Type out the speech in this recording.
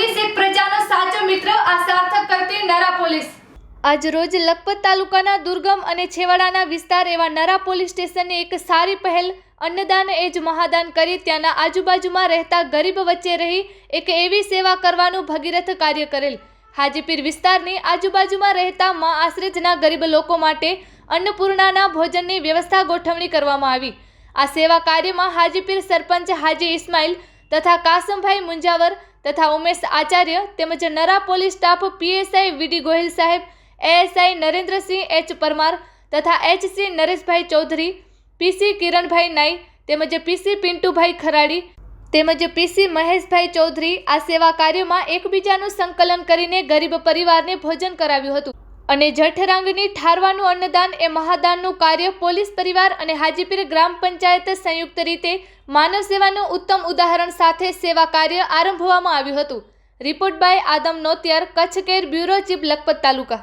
Police એક પ્રજાનો સાચો મિત્ર, આ સાર્થક કરતી નરા પોલીસ. આજ રોજ લખપત તાલુકાના દુર્ગમ અને છેવાડાના વિસ્તાર એવા નરા પોલીસ સ્ટેશનની એક સારી પહેલ અન્નદાન એ જ મહાદાન કરી ત્યાંના આજુબાજુમાં રહેતા ગરીબ વચ્ચે રહી એક એવી સેવા કરવાનું ભગીરથ કાર્ય કરેલ. હાજીપીર વિસ્તારની આજુબાજુમાં રહેતા મા આશ્રિતના ગરીબ લોકો માટે અન્નપૂર્ણાના ભોજનની વ્યવસ્થા ગોઠવણી કરવામાં આવી. આ સેવા કાર્યમાં હાજીપીર સરપંચ હાજી ઇસ્માઇલ તથા કાસમભાઈ મુંજાવર તથા ઉમેશ આચાર્ય તેમજ Nara police staff PSI VD Gohil સાહેબ, એએસઆઈ નરેન્દ્રસિંહ એચ પરમાર તથા એચસી નરેશભાઈ ચૌધરી, પીસી કિરણભાઈ નાઈ તેમજ પીસી પિન્ટુભાઈ ખરાડી તેમજ પીસી મહેશભાઈ ચૌધરી આ સેવા કાર્યમાં એકબીજાનું સંકલન કરીને ગરીબ પરિવારને ભોજન કરાવ્યું હતું. અને જઠરાંગની ઠારવાનું અન્નદાન એ મહાદાનનું કાર્ય પોલીસ પરિવાર અને હાજીપીર ગ્રામ પંચાયત સંયુક્ત રીતે માનવ સેવાનું ઉત્તમ ઉદાહરણ સાથે સેવા કાર્ય આરંભવામાં આવ્યું હતું. Report by Adam Notiyar Kutch care bureau chief Lakhpat taluka.